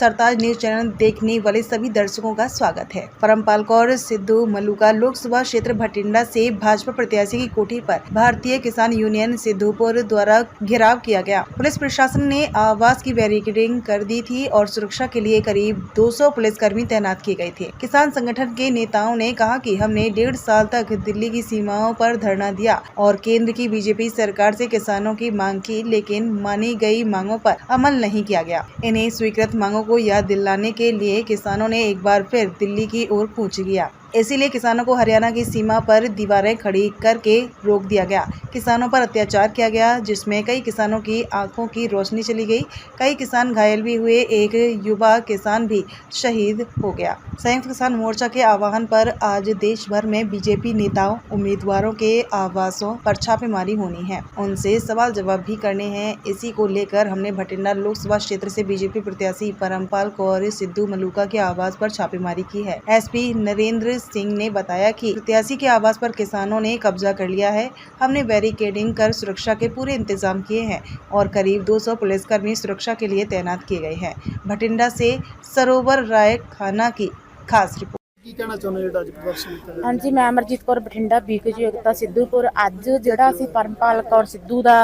सरताज news channel देखने वाले सभी दर्शकों का स्वागत है। परमपाल कौर, सिद्धू मलुका लोकसभा क्षेत्र भटिंडा से भाजपा प्रत्याशी की कोठी पर भारतीय किसान यूनियन सिद्धूपुर द्वारा घेराव किया गया। पुलिस प्रशासन ने आवास की बैरिकेडिंग कर दी थी और सुरक्षा के लिए करीब 200 पुलिसकर्मी तैनात किए गए थे। किसान संगठन के नेताओं ने कहा कि हमने डेढ़ साल तक दिल्ली की सीमाओं पर धरना दिया और केंद्र की बीजेपी सरकार से किसानों की मांग की, लेकिन मानी गई मांगों पर अमल नहीं किया गया। इन्हें स्वीकृत मांगों को याद दिलाने के लिए किसानों ने एक बार फिर दिल्ली की ओर कूच किया इसीलिए किसानों को हरियाणा की सीमा पर दीवारें खड़ी करके रोक दिया गया। किसानों पर अत्याचार किया गया, जिसमें कई किसानों की आँखों की रोशनी चली गई। कई किसान घायल भी हुए, एक युवा किसान भी शहीद हो गया। संयुक्त किसान मोर्चा के आह्वान पर आज देश भर में बीजेपी नेताओं, उम्मीदवारों के आवासों पर छापेमारी होनी है। उनसे सवाल जवाब भी करने हैं। इसी को लेकर हमने भटिंडा लोकसभा क्षेत्र से बीजेपी प्रत्याशी परमपाल कौर सिद्धू मलूका के आवास पर छापेमारी की है। एसपी नरेंद्र सिंह ने बताया कि प्रत्याशी के आवास पर किसानों ने कब्जा कर लिया है हमने बैरिकेडिंग कर सुरक्षा के पूरे इंतजाम किए हैं और करीब 200 पुलिसकर्मी सुरक्षा के लिए तैनात किए गए हैं भटिंडा से सरोवर राय खाना की खास रिपोर्ट ਕੀ ਕਹਿਣਾ ਚਾਹੁੰਦੇ ਹੋ ਜਿਹੜਾ ਅੱਜ ਪ੍ਰਦਰਸ਼ਨ ਕੀਤਾ ਜਾ ਰਿਹਾ? ਹਾਂਜੀ ਮੈਂ ਅਮਰਜੀਤ ਕੌਰ ਬਠਿੰਡਾ ਬੀਕੇਯੂ ਏਕਤਾ ਸਿੱਧੂਪੁਰ ਅੱਜ ਜਿਹੜਾ ਅਸੀਂ ਪਰਮਪਾਲ ਕੌਰ ਸਿੱਧੂ ਦਾ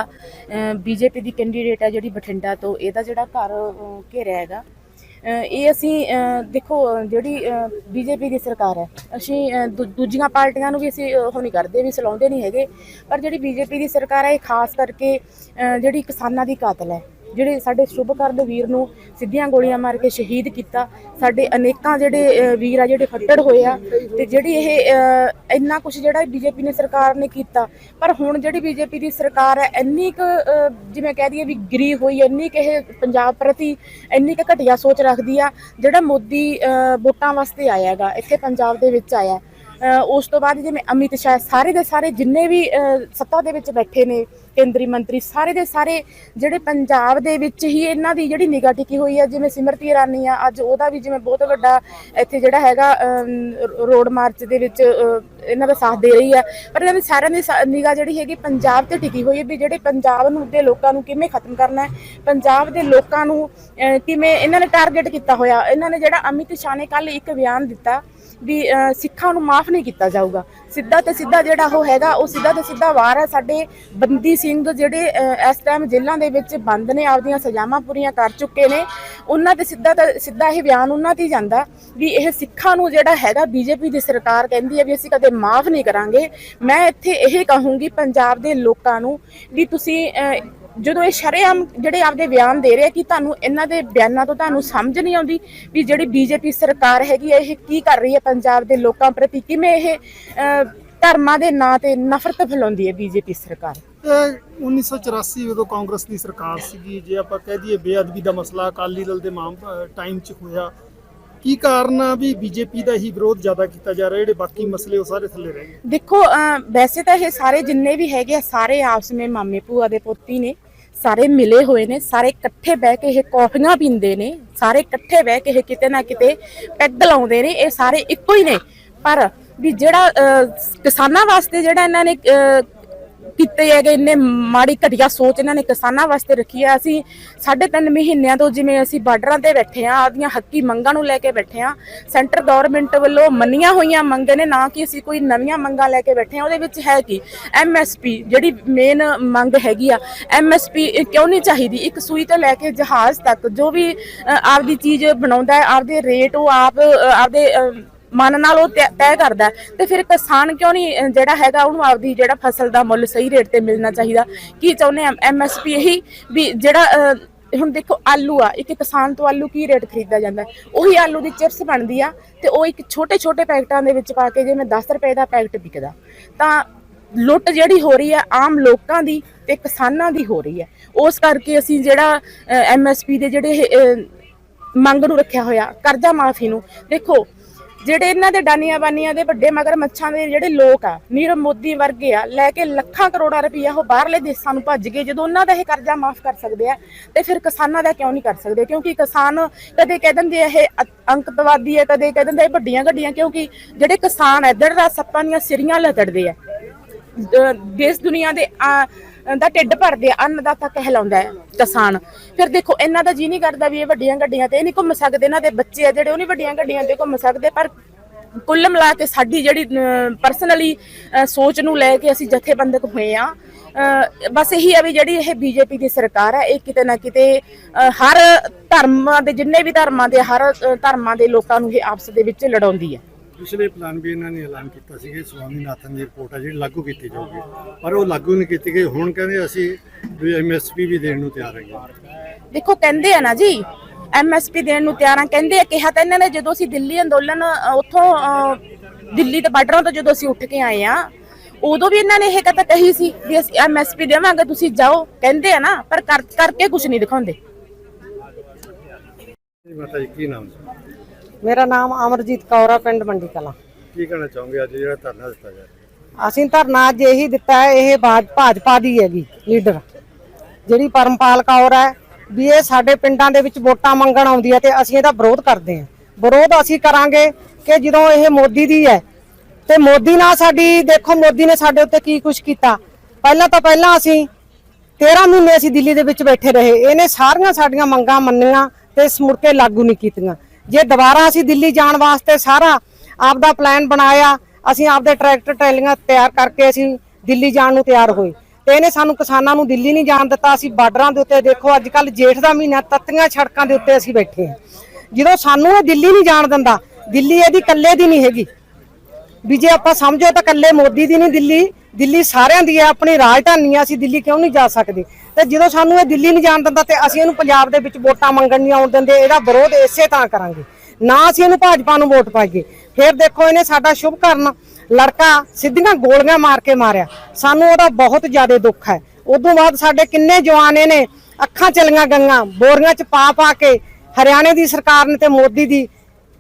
ਬੀਜੇਪੀ ਦੀ ਕੈਂਡੀਡੇਟ ਹੈ ਜਿਹੜੀ ਬਠਿੰਡਾ ਤੋਂ ਇਹਦਾ ਜਿਹੜਾ ਘਰ ਅਹ, ਘੇਰਿਆ ਹੈਗਾ ਅਹ, ਇਹ ਅਸੀਂ ਅਹ, ਦੇਖੋ ਅਹ, ਜਿਹੜੀ ਬੀਜੇਪੀ ਦੀ ਸਰਕਾਰ ਹੈ ਅਸੀਂ ਦੂ- ਦੂਜੀਆਂ ਪਾਰਟੀਆਂ ਨੂੰ ਵੀ ਅਸੀਂ ਉਹ ਨਹੀਂ ਕਰਦੇ ਵੀ ਸਲਾਉਂਦੇ ਨਹੀਂ ਹੈਗੇ। ਪਰ ਜਿਹੜੀ ਬੀਜੇਪੀ ਦੀ ਸਰਕਾਰ ਹੈ ਇਹ ਖਾਸ ਕਰਕੇ ਜਿਹੜੀ ਕਿਸਾਨਾਂ ਦੀ ਕਾਤਲ ਹੈ ਜਿਹੜੇ ਸਾਡੇ ਸ਼ੁਭਕਰਨ ਵੀਰ ਨੂੰ ਸਿੱਧੀਆਂ ਗੋਲੀਆਂ ਮਾਰ ਕੇ ਸ਼ਹੀਦ ਕੀਤਾ, ਸਾਡੇ ਅਨੇਕਾਂ ਜਿਹੜੇ ਵੀਰ ਆ ਜਿਹੜੇ ਫੱਟੜ ਹੋਏ ਆ, ਤੇ ਜਿਹੜੀ ਇਹ ਇੰਨਾ ਕੁਝ ਜਿਹੜਾ ਬੀਜੇਪੀ ਨੇ ਸਰਕਾਰ ਨੇ ਕੀਤਾ, ਪਰ ਹੁਣ ਜਿਹੜੀ ਬੀਜੇਪੀ ਦੀ ਸਰਕਾਰ ਹੈ, ਇੰਨੀ ਕੁ ਜਿਵੇਂ ਕਹਿ ਦਈਏ ਵੀ ਗਿਰੀ ਹੋਈ, ਇੰਨੀ ਕਿ ਇਹ ਪੰਜਾਬ ਪ੍ਰਤੀ ਇੰਨੀ ਕੁ ਘਟੀਆ ਸੋਚ ਰੱਖਦੀ ਆ, ਜਿਹੜਾ ਮੋਦੀ ਵੋਟਾਂ ਵਾਸਤੇ ਆਇਆ ਹੈਗਾ, ਇੱਥੇ ਪੰਜਾਬ ਦੇ ਵਿੱਚ ਆਇਆ ਉਸ ਤੋਂ ਬਾਅਦ ਜਿਵੇਂ ਅਮਿਤ ਸ਼ਾਹ, ਸਾਰੇ ਦੇ ਸਾਰੇ ਜਿੰਨੇ ਵੀ ਸੱਤਾ ਦੇ ਵਿੱਚ ਬੈਠੇ ਨੇ ਕੇਂਦਰੀ ਮੰਤਰੀ ਸਾਰੇ ਦੇ ਸਾਰੇ ਜਿਹੜੇ ਪੰਜਾਬ ਦੇ ਵਿੱਚ ਹੀ ਇਹਨਾਂ ਦੀ ਜਿਹੜੀ ਨਿਗਾਹ ਟਿਕੀ ਹੋਈ ਹੈ ਜਿਵੇਂ ਸਿਮਰਤੀ ਇਰਾਨੀ ਆ, ਅੱਜ ਉਹਦਾ ਵੀ ਜਿਵੇਂ ਬਹੁਤ ਵੱਡਾ ਇੱਥੇ ਜਿਹੜਾ ਹੈਗਾ ਰੋਡ ਮਾਰਚ ਦੇ ਵਿੱਚ ਇਹਨਾਂ ਦਾ ਸਾਥ ਦੇ ਰਹੀ ਹੈ ਪਰ ਇਹਨਾਂ ਦੀ ਸਾਰਿਆਂ ਦੀ ਨਿਗਾਹ ਜਿਹੜੀ ਹੈਗੀ ਪੰਜਾਬ ਤੇ ਟਿਕੀ ਹੋਈ ਹੈ ਵੀ ਜਿਹੜੇ ਪੰਜਾਬ ਨੂੰ ਦੇ ਲੋਕਾਂ ਨੂੰ ਕਿਵੇਂ ਖਤਮ ਕਰਨਾ ਹੈ, ਪੰਜਾਬ ਦੇ ਲੋਕਾਂ ਨੂੰ ਕਿਵੇਂ ਇਹਨਾਂ ਨੇ ਟਾਰਗੇਟ ਕੀਤਾ ਹੋਇਆ। ਇਹਨਾਂ ਨੇ ਜਿਹੜਾ ਅਮਿਤ ਸ਼ਾਹ ਨੇ ਕੱਲ ਇੱਕ ਬਿਆਨ ਦਿੱਤਾ ਵੀ ਸਿੱਖਾਂ ਨੂੰ ਮਾਫ ਨਹੀਂ ਕੀਤਾ ਜਾਊਗਾ। ਸਿੱਧਾ ਤੇ ਸਿੱਧਾ ਜਿਹੜਾ ਉਹ ਹੈਗਾ ਉਹ ਸਿੱਧਾ ਤੇ ਸਿੱਧਾ ਵਾਰ ਹੈ ਸਾਡੇ ਬੰਦੀ ਸਿੰਘ ਜਿਹੜੇ ਇਸ ਟਾਈਮ ਜੇਲ੍ਹਾਂ ਦੇ ਵਿੱਚ ਬੰਦ ਨੇ ਆਪਦੀਆਂ ਸਜ਼ਾਵਾਂ ਪੂਰੀਆਂ ਕਰ ਚੁੱਕੇ ਨੇ। ਉਹਨਾਂ ਤੇ ਸਿੱਧਾ ਤੇ ਸਿੱਧਾ ਇਹ ਬਿਆਨ ਉਹਨਾਂ ਤੇ ਜਾਂਦਾ ਵੀ ਇਹ ਸਿੱਖਾਂ ਨੂੰ ਜਿਹੜਾ ਹੈਗਾ ਬੀਜੇਪੀ ਦੀ ਸਰਕਾਰ ਕਹਿੰਦੀ ਹੈ ਵੀ ਅਸੀਂ ਕਦੇ ਮਾਫ ਨਹੀਂ ਕਰਾਂਗੇ। ਮੈਂ ਇੱਥੇ ਇਹ ਕਹੂੰਗੀ ਪੰਜਾਬ ਦੇ ਲੋਕਾਂ ਨੂੰ ਵੀ ਤੁਸੀਂ ਅ, ਜਦੋਂ ਇਹ ਸ਼ਰੇਆਮ ਜਿਹੜੇ ਆਪਦੇ ਬਿਆਨ ਦੇ ਰਹੇ ਕਿ ਤੁਹਾਨੂੰ ਇਹਨਾਂ ਦੇ ਬਿਆਨਾਂ ਤੋਂ ਤੁਹਾਨੂੰ ਸਮਝ ਨਹੀਂ ਆਉਂਦੀ ਵੀ ਜਿਹੜੀ ਬੀਜੇਪੀ ਸਰਕਾਰ ਹੈਗੀ ਹੈ ਇਹ ਕੀ ਕਰ ਰਹੀ ਹੈ ਪੰਜਾਬ ਦੇ ਲੋਕਾਂ ਪ੍ਰਤੀ? ਕਿਵੇਂ ਇਹ ਧਰਮਾਂ ਦੇ ਨਾਂ ਤੇ ਨਫ਼ਰਤ ਫੈਲਾਉਂਦੀ ਹੈ ਬੀਜੇਪੀ ਸਰਕਾਰ? ਇਹ 1984 ਉਦੋਂ ਕਾਂਗਰਸ ਦੀ ਸਰਕਾਰ ਸੀਗੀ ਜੇ ਆਪਾਂ ਕਹਿ ਦਈਏ ਬੇਅਦਬੀ ਦਾ ਮਸਲਾ ਅਕਾਲੀ ਦਲ ਦੇ ਮਾਮ ਟਾਈਮ 'ਚ ਹੋਇਆ ਕੀ ਕਾਰਨ ਆ ਵੀ ਬੀਜੇਪੀ ਦਾ ਹੀ ਵਿਰੋਧ ਜ਼ਿਆਦਾ ਕੀਤਾ ਜਾ ਰਿਹਾ? ਜਿਹੜੇ ਬਾਕੀ ਮਸਲੇ ਉਹ ਸਾਰੇ ਥੱਲੇ ਰਹਿ ਗਏ। ਦੇਖੋ ਵੈਸੇ ਤਾਂ ਇਹ ਸਾਰੇ ਜਿੰਨੇ ਵੀ ਹੈਗੇ ਆ ਸਾਰੇ ਆਪਸ ਵਿੱਚ ਮਾਮੇ ਭੂਆ ਦੇ ਪੋਤੀ ਨੇ। ਸਾਰੇ ਮਿਲੇ ਹੋਏ ਨੇ ਸਾਰੇ ਇਕੱਠੇ ਬਹਿ ਕੇ ਇਹ ਕੌਫੀਆਂ ਪੀਂਦੇ ਨੇ ਸਾਰੇ ਇਕੱਠੇ ਬਹਿ ਕੇ ਇਹ ਕਿਤੇ ਨਾ ਕਿਤੇ ਪੈਗ ਲਾਉਂਦੇ ਨੇ ਇਹ ਸਾਰੇ ਇੱਕੋ ਹੀ ਨੇ। ਪਰ ਵੀ ਜਿਹੜਾ ਅਹ, ਕਿਸਾਨਾਂ ਵਾਸਤੇ ਜਿਹੜਾ ਇਹਨਾਂ ਨੇ ਅਹ, ਕੀਤੇ ਹੈਗੇ, ਇੰਨੇ ਮਾੜੀ ਘਟੀਆ ਸੋਚ ਇਹਨਾਂ ਨੇ ਕਿਸਾਨਾਂ ਵਾਸਤੇ ਰੱਖੀ ਹੈ ਅਸੀਂ ਸਾਢੇ ਤਿੰਨ ਮਹੀਨਿਆਂ ਤੋਂ ਜਿਵੇਂ ਅਸੀਂ ਬਾਰਡਰਾਂ ਤੇ ਬੈਠੇ ਆ, ਆਪਦੀਆਂ ਹੱਕੀ ਮੰਗਾਂ ਨੂੰ ਲੈ ਕੇ ਬੈਠੇ ਆ, ਸੈਂਟਰ ਗਵਰਨਮੈਂਟ ਵੱਲੋਂ ਮੰਨੀਆਂ ਹੋਈਆਂ ਮੰਗਾਂ ਨੇ, ਨਾ ਕਿ ਅਸੀਂ ਕੋਈ ਨਵੀਆਂ ਮੰਗਾਂ ਲੈ ਕੇ ਬੈਠੇ ਆ, ਉਹਦੇ ਵਿੱਚ ਹੈ ਕੀ? ਐਮਐਸਪੀ ਜਿਹੜੀ ਮੇਨ ਮੰਗ ਹੈਗੀ ਆ ਐਮਐਸਪੀ ਕਿਉਂ ਨਹੀਂ ਚਾਹੀਦੀ? ਇੱਕ ਸੂਈ ਤੋਂ ਲੈ ਕੇ ਜਹਾਜ਼ ਤੱਕ ਜੋ ਵੀ ਆਪਦੀ ਚੀਜ਼ ਬਣਾਉਂਦਾ ਹੈ, ਆਪਦੇ ਰੇਟ ਉਹ ਆਪ ਆਪਦੇ ਮਨ ਨਾਲ ਉਹ ਤੈਅ ਤੈਅ ਕਰਦਾ ਹੈ। ਤੇ ਫਿਰ ਕਿਸਾਨ ਕਿਉਂ ਨਹੀਂ ਜਿਹੜਾ ਹੈਗਾ ਉਹਨੂੰ ਆਪਦੀ ਜਿਹੜਾ ਫਸਲ ਦਾ ਮੁੱਲ ਸਹੀ ਰੇਟ ਤੇ ਮਿਲਣਾ ਚਾਹੀਦਾ। ਕੀ ਚਾਹੁੰਦੇ ਆ ਐਮਐਸਪੀ ਇਹੀ ਵੀ ਜਿਹੜਾ ਹੁਣ ਦੇਖੋ ਆਲੂ ਆ, ਇੱਕ ਕਿਸਾਨ ਤੋਂ ਆਲੂ ਕੀ ਰੇਟ ਖਰੀਦਦਾ ਜਾਂਦਾ ਉਹੀ ਆਲੂ ਦੀ ਚਿਪਸ ਬਣਦੀ ਆ ਤੇ ਉਹ ਇੱਕ ਛੋਟੇ ਛੋਟੇ ਪੈਕਟਾਂ ਦੇ ਵਿੱਚ ਪਾ ਕੇ ਜਿਵੇਂ 10 ਰੁਪਏ ਦਾ ਪੈਕਟ ਵਿਕਦਾ, ਤਾਂ ਲੁੱਟ ਜਿਹੜੀ ਹੋ ਰਹੀ ਹੈ ਆਮ ਲੋਕਾਂ ਦੀ ਤੇ ਕਿਸਾਨਾਂ ਦੀ ਹੋ ਰਹੀ ਹੈ ਉਸ ਕਰਕੇ ਅਸੀਂ ਜਿਹੜਾ ਐਮਐਸਪੀ ਦੇ ਜਿਹੜੇ ਮੰਗ ਨੂੰ ਰੱਖਿਆ ਹੋਇਆ, ਕਰਜ਼ਾ ਮਾਫੀ ਨੂੰ, ਦੇਖੋ ਜਿਹੜੇ ਇਹਨਾਂ ਦੇ ਡਾਨੀਆਂ ਬਾਨੀਆਂ ਦੇ ਵੱਡੇ ਮਗਰ ਮੱਛਾਂ ਦੇ ਜਿਹੜੇ ਲੋਕ ਆ, ਨੀਰਵ ਮੋਦੀ ਵਰਗੇ ਆ, ਲੈ ਕੇ ਲੱਖਾਂ ਕਰੋੜਾਂ ਰੁਪਈਆ ਉਹ ਬਾਹਰਲੇ ਦੇਸ਼ਾਂ ਨੂੰ ਭੱਜ ਗਏ, ਜਦੋਂ ਉਹਨਾਂ ਦਾ ਇਹ ਕਰਜ਼ਾ ਮਾਫ ਕਰ ਸਕਦੇ ਆ, ਤੇ ਫਿਰ ਕਿਸਾਨਾਂ ਦਾ ਕਿਉਂ ਨਹੀਂ ਕਰ ਸਕਦੇ? ਕਿਉਂਕਿ ਕਿਸਾਨ ਕਦੇ ਕਹਿ ਦਿੰਦੇ ਇਹ ਅ- ਅੰਕਤਵਾਦੀ ਹੈ ਕਦੇ ਕਹਿ ਦਿੰਦੇ ਇਹ ਵੱਡੀਆਂ ਗੱਡੀਆਂ ਕਿਉਂਕਿ ਜਿਹੜੇ ਕਿਸਾਨ ਇੱਧਰ ਦਾ ਸੱਪਾਂ ਦੀਆਂ ਸਿਰੀਆਂ ਲਤੜਦੇ ਆ। ਦੇਸ਼ ਦੁਨੀਆ ਦੇ ਦਾ ਢਿੱਡ ਭਰਦੇ ਆ ਅੰਨਦਾਤਾ ਕਹਿਲਾਉਂਦਾ ਹੈ, ਕਿਸਾਨ। ਫਿਰ ਦੇਖੋ, ਇਹਨਾਂ ਦਾ ਜੀ ਨਹੀਂ ਕਰਦਾ ਵੀ ਇਹ ਵੱਡੀਆਂ ਗੱਡੀਆਂ ਤੇ ਇਹ ਨਹੀਂ ਘੁੰਮ ਸਕਦੇ, ਇਹਨਾਂ ਦੇ ਬੱਚੇ ਆ ਜਿਹੜੇ, ਉਹ ਨਹੀਂ ਵੱਡੀਆਂ ਗੱਡੀਆਂ ਤੇ ਘੁੰਮ ਸਕਦੇ, ਪਰ ਕੁੱਲ ਮਿਲਾ ਕੇ ਸਾਡੀ ਜਿਹੜੀ ਪਰਸਨਲੀ ਸੋਚ ਨੂੰ ਲੈ ਕੇ ਅਸੀਂ ਜਥੇਬੰਦਕ ਹੋਏ ਆ। ਬਸ ਇਹੀ ਆ ਵੀ ਜਿਹੜੀ ਇਹ ਬੀਜੇਪੀ ਦੀ ਸਰਕਾਰ ਹੈ ਇਹ ਕਿਤੇ ਨਾ ਕਿਤੇ ਹਰ ਧਰਮਾਂ ਦੇ, ਜਿੰਨੇ ਵੀ ਧਰਮਾਂ ਦੇ, ਹਰ ਧਰਮਾਂ ਦੇ ਲੋਕਾਂ ਨੂੰ ਇਹ ਆਪਸ ਦੇ ਵਿੱਚ ਲੜਾਉਂਦੀ ਹੈ ਪਿਛਲੇ ਪਲਾਨ ਵੀ ਇਹਨਾਂ ਨੇ ਐਲਾਨ ਕੀਤਾ ਸੀ ਕਿ ਸਵਾਮੀਨਾਥਨ ਦੀ ਰਿਪੋਰਟ ਆ ਜਿਹੜੀ ਲਾਗੂ ਕੀਤੀ ਜਾਊਗੀ। ਪਰ ਉਹ ਲਾਗੂ ਨਹੀਂ ਕੀਤੀ ਗਈ। ਹੁਣ ਕਹਿੰਦੇ ਅਸੀਂ ਵੀ ਐਮਐਸਪੀ ਵੀ ਦੇਣ ਨੂੰ ਤਿਆਰ ਹੈਗੇ ਦੇਖੋ ਕਹਿੰਦੇ ਆ ਨਾ ਜੀ ਐਮਐਸਪੀ ਦੇਣ ਨੂੰ ਤਿਆਰ ਆ। ਕਹਿੰਦੇ ਆ ਕਿਹਾ ਤਾਂ ਇਹਨਾਂ ਨੇ ਜਦੋਂ ਅਸੀਂ ਦਿੱਲੀ ਅੰਦੋਲਨ ਉੱਥੋਂ ਦਿੱਲੀ ਦੇ ਬਾਰਡਰਾਂ ਤੋਂ ਜਦੋਂ ਅਸੀਂ ਉੱਠ ਕੇ ਆਏ ਆ ਉਦੋਂ ਵੀ ਇਹਨਾਂ ਨੇ ਇਹ ਕਹਤਾ ਕਹੀ ਸੀ ਵੀ ਅਸੀਂ ਐਮਐਸਪੀ ਦੇਵਾਂਗੇ ਤੁਸੀਂ ਜਾਓ। ਕਹਿੰਦੇ ਆ ਨਾ ਪਰ ਕਰ ਕਰਕੇ ਕੁਝ ਨਹੀਂ ਦਿਖਾਉਂਦੇ। ਜੀ ਕੀ ਨਾਮ ਮੇਰਾ ਨਾਮ ਅਮਰਜੀਤ ਕੌਰ ਆ ਪਿੰਡ ਮੰਡੀ ਕਲਾਂ। ਕੀ ਕਹਿਣਾ ਚਾਹੋਗੇ? ਅੱਜ ਜਿਹੜਾ ਧਰਨਾ ਦਿੱਤਾ ਜਾ ਰਿਹਾ। ਅਸੀਂ ਧਰਨਾ ਅੱਜ ਇਹੀ ਦਿੱਤਾ ਹੈ ਇਹ ਭਾਜਪਾ ਦੀ ਹੈਗੀ ਲੀਡਰ। ਜਿਹੜੀ ਪਰਮਪਾਲ ਕੌਰ ਹੈ ਵੀ ਇਹ ਸਾਡੇ ਪਿੰਡਾਂ ਦੇ ਵਿੱਚ ਵੋਟਾਂ ਮੰਗਣ ਆਉਂਦੀ ਹੈ ਤੇ ਅਸੀਂ ਇਹਦਾ ਵਿਰੋਧ ਕਰਦੇ ਹਾਂ। ਵਿਰੋਧ ਅਸੀਂ ਕਰਾਂਗੇ ਕਿ ਜਦੋਂ ਇਹ ਮੋਦੀ ਦੀ ਹੈ ਤੇ ਮੋਦੀ ਨਾਲ ਸਾਡੀ ਦੇਖੋ ਮੋਦੀ ਨੇ ਸਾਡੇ ਉੱਤੇ ਕੀ ਕੁਝ ਕੀਤਾ। ਪਹਿਲਾਂ ਤਾਂ ਪਹਿਲਾਂ ਅਸੀਂ 13 ਮਹੀਨੇ ਅਸੀਂ ਦਿੱਲੀ ਦੇ ਵਿੱਚ ਬੈਠੇ ਰਹੇ। ਇਹਨੇ ਸਾਰੀਆਂ ਸਾਡੀਆਂ ਮੰਗਾਂ ਮੰਨੀਆਂ ਤੇ ਇਸ ਮੁੜ ਕੇ ਲਾਗੂ ਨਹੀਂ ਕੀਤੀਆਂ। ਜੇ ਦੁਬਾਰਾ ਅਸੀਂ ਦਿੱਲੀ ਜਾਣ ਵਾਸਤੇ ਸਾਰਾ ਆਪਦਾ ਪਲਾਨ ਬਣਾਇਆ, ਅਸੀਂ ਆਪਦੇ ਟਰੈਕਟਰ ਟਰੈਲੀਆਂ ਤਿਆਰ ਕਰਕੇ ਅਸੀਂ ਦਿੱਲੀ ਜਾਣ ਨੂੰ ਤਿਆਰ ਹੋਏ। ਤੇ ਇਹਨੇ ਸਾਨੂੰ ਕਿਸਾਨਾਂ ਨੂੰ ਦਿੱਲੀ ਨਹੀਂ ਜਾਣ ਦਿੱਤਾ, ਅਸੀਂ ਬਾਰਡਰਾਂ ਦੇ ਉੱਤੇ ਦੇਖੋ ਅੱਜ ਕੱਲ ਜੇਠ ਦਾ ਮਹੀਨਾ, ਤੱਤੀਆਂ ਸੜਕਾਂ ਦੇ ਉੱਤੇ ਅਸੀਂ ਬੈਠੇ ਹਾਂ। ਜਦੋਂ ਸਾਨੂੰ ਇਹ ਦਿੱਲੀ ਨਹੀਂ ਜਾਣ ਦਿੰਦਾ, ਦਿੱਲੀ ਇਹਦੀ ਇਕੱਲੇ ਦੀ ਨਹੀਂ ਹੈਗੀ। ਵੀ ਜੇ ਆਪਾਂ ਸਮਝੋ ਤਾਂ ਕੱਲੇ ਮੋਦੀ ਦੀ ਨਹੀਂ ਦਿੱਲੀ ਦਿੱਲੀ ਸਾਰਿਆਂ ਦੀ ਹੈ, ਆਪਣੀ ਰਾਜਧਾਨੀ ਆ ਅਸੀਂ ਦਿੱਲੀ ਕਿਉਂ ਨਹੀਂ ਜਾ ਸਕਦੇ? ਤੇ ਜਦੋਂ ਸਾਨੂੰ ਇਹ ਦਿੱਲੀ ਨਹੀਂ ਜਾਣ ਦਿੰਦਾ ਤੇ ਅਸੀਂ ਇਹਨੂੰ ਪੰਜਾਬ ਦੇ ਵਿੱਚ ਵੋਟਾਂ ਮੰਗਣ ਨਹੀਂ ਆਉਣ ਦਿੰਦੇ, ਇਹਦਾ ਵਿਰੋਧ ਇਸੇ ਤਰ੍ਹਾਂ ਕਰਾਂਗੇ। ਨਾ ਅਸੀਂ ਇਹਨੂੰ ਭਾਜਪਾ ਨੂੰ ਵੋਟ ਪਾਈਏ। ਫਿਰ ਦੇਖੋ ਇਹਨੇ ਸਾਡਾ ਸ਼ੁਭ ਕਰਨ ਲੜਕਾ ਸਿੱਧੀਆਂ ਗੋਲੀਆਂ ਮਾਰ ਕੇ ਮਾਰਿਆ। ਸਾਨੂੰ ਉਹਦਾ ਬਹੁਤ ਜ਼ਿਆਦਾ ਦੁੱਖ ਹੈ। ਉਦੋਂ ਬਾਅਦ ਸਾਡੇ ਕਿੰਨੇ ਜਵਾਨ ਇਹਨੇ ਅੱਖਾਂ ਚਲੀਆਂ ਗਈਆਂ, ਬੋਰੀਆਂ ਚ ਪਾ ਪਾ ਕੇ, ਹਰਿਆਣੇ ਦੀ ਸਰਕਾਰ ਨੇ ਤੇ ਮੋਦੀ ਦੀ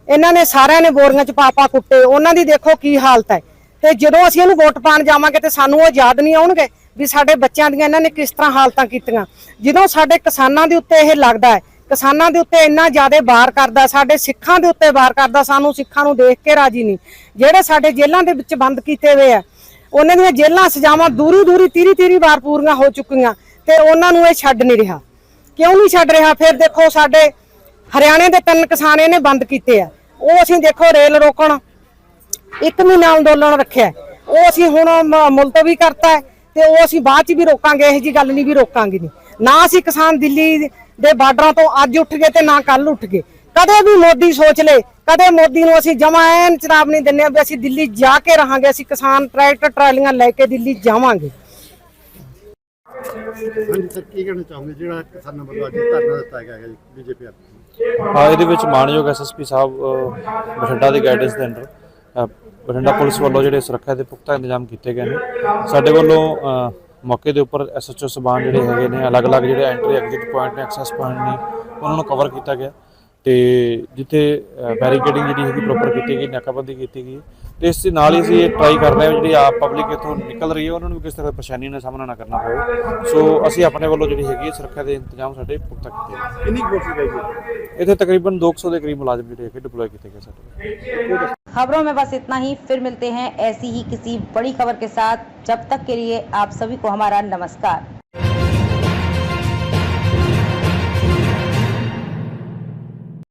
ਇਹਨਾਂ ਨੇ ਸਾਰਿਆਂ ਨੇ ਬੋਰੀਆਂ ਚ ਪਾਪਾ ਕੁੱਟੇ, ਉਹਨਾਂ ਦੀ ਦੇਖੋ ਕੀ ਹਾਲਤ ਹੈ। ਤੇ ਜਦੋਂ ਅਸੀਂ ਇਹਨੂੰ ਵੋਟ ਪਾਣ ਜਾਵਾਂਗੇ ਤੇ ਸਾਨੂੰ ਉਹ ਯਾਦ ਨਹੀਂ ਆਉਣਗੇ ਵੀ ਸਾਡੇ ਬੱਚਿਆਂ ਦੀਆਂ ਇਹਨਾਂ ਨੇ ਕਿਸ ਤਰ੍ਹਾਂ ਹਾਲਤਾਂ ਕੀਤੀਆਂ। ਜਦੋਂ ਸਾਡੇ ਕਿਸਾਨਾਂ ਦੇ ਉੱਤੇ ਇਹ ਲੱਗਦਾ ਹੈ, ਕਿਸਾਨਾਂ ਦੇ ਉੱਤੇ ਇੰਨਾ ਜ਼ਿਆਦਾ ਵਾਰ ਕਰਦਾ, ਸਾਡੇ ਸਿੱਖਾਂ ਦੇ ਉੱਤੇ ਵਾਰ ਕਰਦਾ, ਸਾਨੂੰ ਸਿੱਖਾਂ ਨੂੰ ਦੇਖ ਕੇ ਰਾਜੀ ਨਹੀਂ। ਜਿਹੜੇ ਸਾਡੇ ਜੇਲ੍ਹਾਂ ਦੇ ਵਿੱਚ ਬੰਦ ਕੀਤੇ ਹੋਏ ਆ, ਉਹਨਾਂ ਦੀਆਂ ਜੇਲ੍ਹਾਂ ਸਜ਼ਾਵਾਂ ਦੂਰੀ ਦੂਰੀ ਤੀਰੀ ਤੀਰੀ ਵਾਰ ਪੂਰੀਆਂ ਹੋ ਚੁੱਕੀਆਂ ਤੇ ਉਹਨਾਂ ਨੂੰ ਇਹ ਛੱਡ ਨਹੀਂ ਰਿਹਾ। ਕਿਉਂ ਨਹੀਂ ਛੱਡ ਰਿਹਾ? ਫਿਰ ਦੇਖੋ ਸਾਡੇ ਹਰਿਆਣੇ ਦੇ ਤਿੰਨ ਕਿਸਾਨ ਇਹਨੇ ਬੰਦ ਕੀਤੇ ਆ। ਉਹ ਅਸੀਂ ਦੇਖੋ ਰੇਲ ਰੋਕਣ, ਇੱਕ ਮਹੀਨਾ ਅੰਦੋਲਨ ਰੱਖਿਆ। ਉਹ ਅਸੀਂ ਹੁਣ ਮੁਲਤਵੀ ਕਰਤਾ ਤੇ ਉਹ ਅਸੀਂ ਬਾਅਦ ਚ ਵੀ ਰੋਕਾਂਗੇ, ਇਹ ਜੀ ਗੱਲ ਨਹੀਂ ਵੀ ਰੋਕਾਂਗੇ ਨਹੀਂ। ਨਾ ਅਸੀਂ ਕਿਸਾਨ ਦਿੱਲੀ ਦੇ ਬਾਰਡਰਾਂ ਤੋਂ ਅੱਜ ਉੱਠ ਗਏ ਤੇ ਨਾ ਕੱਲ ਉੱਠ ਗਏ। ਕਦੇ ਵੀ ਮੋਦੀ ਸੋਚ ਲੇ, ਕਦੇ ਮੋਦੀ ਨੂੰ ਅਸੀਂ ਜਮਾ ਐਨ ਚਰਾਬ ਨਹੀਂ ਦਿੰਨੇ ਵੀ ਅਸੀਂ ਦਿੱਲੀ ਜਾ ਕੇ ਰਹਾਂਗੇ, ਅਸੀਂ ਕਿਸਾਨ ਟਰੈਕਟਰ ਟਰਾਲੀਆਂ ਲੈ ਕੇ ਦਿੱਲੀ ਜਾਵਾਂਗੇ। ਹਾਂਜੀ, ਸਰ, ਕੀ ਕਹਿਣਾ ਚਾਹੋਗੇ? ਜਿਹੜਾ ਕਿਸਾਨਾਂ ਵੱਲੋਂ ਅੱਜ ਧਰਨਾ ਦਿੱਤਾ ਗਿਆ ਹੈ ਬੀਜੇਪੀ ਹਾਂ, ਇਹਦੇ ਵਿੱਚ ਮਾਨਯੋਗ ਐਸਐਸਪੀ ਸਾਹਿਬ ਬਠਿੰਡਾ ਦੇ ਗਾਈਡੈਂਸ ਦੇ ਅੰਡਰ ਬਠਿੰਡਾ ਪੁਲਿਸ ਵੱਲੋਂ ਜਿਹੜੇ ਸੁਰੱਖਿਆ ਦੇ ਪੁਖਤਾ ਇੰਤਜ਼ਾਮ ਕੀਤੇ ਗਏ ਨੇ। ਸਾਡੇ ਵੱਲੋਂ ਮੌਕੇ ਦੇ ਉੱਪਰ ਐਸਐਚਓ ਸਬਾਨ ਜਿਹੜੇ ਹੈਗੇ ਨੇ, ਅਲੱਗ-ਅਲੱਗ ਜਿਹੜੇ ਐਂਟਰੀ ਐਗਜ਼ਿਟ ਪੁਆਇੰਟ ਨੇ ਐਕਸੈਸ ਪੁਆਇੰਟ ਨੇ, ਉਹਨਾਂ ਨੂੰ ਕਵਰ ਕੀਤਾ ਗਿਆ। ਤੇ ਜਿੱਥੇ ਬੈਰੀਕੇਡਿੰਗ ਜਿਹੜੀ ਹੈਗੀ ਪ੍ਰੋਪਰ ਕੀਤੀ ਗਈ ਨਾਕਾਬੰਦੀ ਕੀਤੀ ਗਈ ਤੇ ਇਸ ਦੇ ਨਾਲ ਹੀ ਅਸੀਂ ਇਹ ਟਰਾਈ ਕਰ ਰਹੇ ਹਾਂ ਵੀ ਜਿਹੜੀ ਆਪ ਪਬਲਿਕ ਇੱਥੋਂ ਨਿਕਲ ਰਹੀ ਹੈ ਉਹਨਾਂ ਨੂੰ ਵੀ ਕਿਸ ਤਰ੍ਹਾਂ ਦੀ ਪਰੇਸ਼ਾਨੀ ਦਾ ਸਾਹਮਣਾ ਨਾ ਕਰਨਾ ਪਵੇ ਸੋ ਅਸੀਂ ਆਪਣੇ ਵੱਲੋਂ ਜਿਹੜੀ ਹੈਗੀ ਹੈ ਸੁਰੱਖਿਆ ਦੇ ਇੰਤਜ਼ਾਮ ਸਾਡੇ ਪੁਖਤਾ ਕੀਤੇ ਨੇ ਕਿੰਨੀ ਕੋਸ਼ਿਸ਼ ਹੈ ਇੱਥੇ ਤਕਰੀਬਨ 200 ਦੇ ਕਰੀਬ ਮੁਲਾਜ਼ਮ ਜਿਹੜੇ ਹੈਗੇ ਡਿਪਲੋਏ ਕੀਤੇ ਗਏ ਸਾਡੇ खबरों में बस इतना ही फिर मिलते हैं ऐसी ही किसी बड़ी खबर के साथ जब तक के लिए आप सभी को हमारा नमस्कार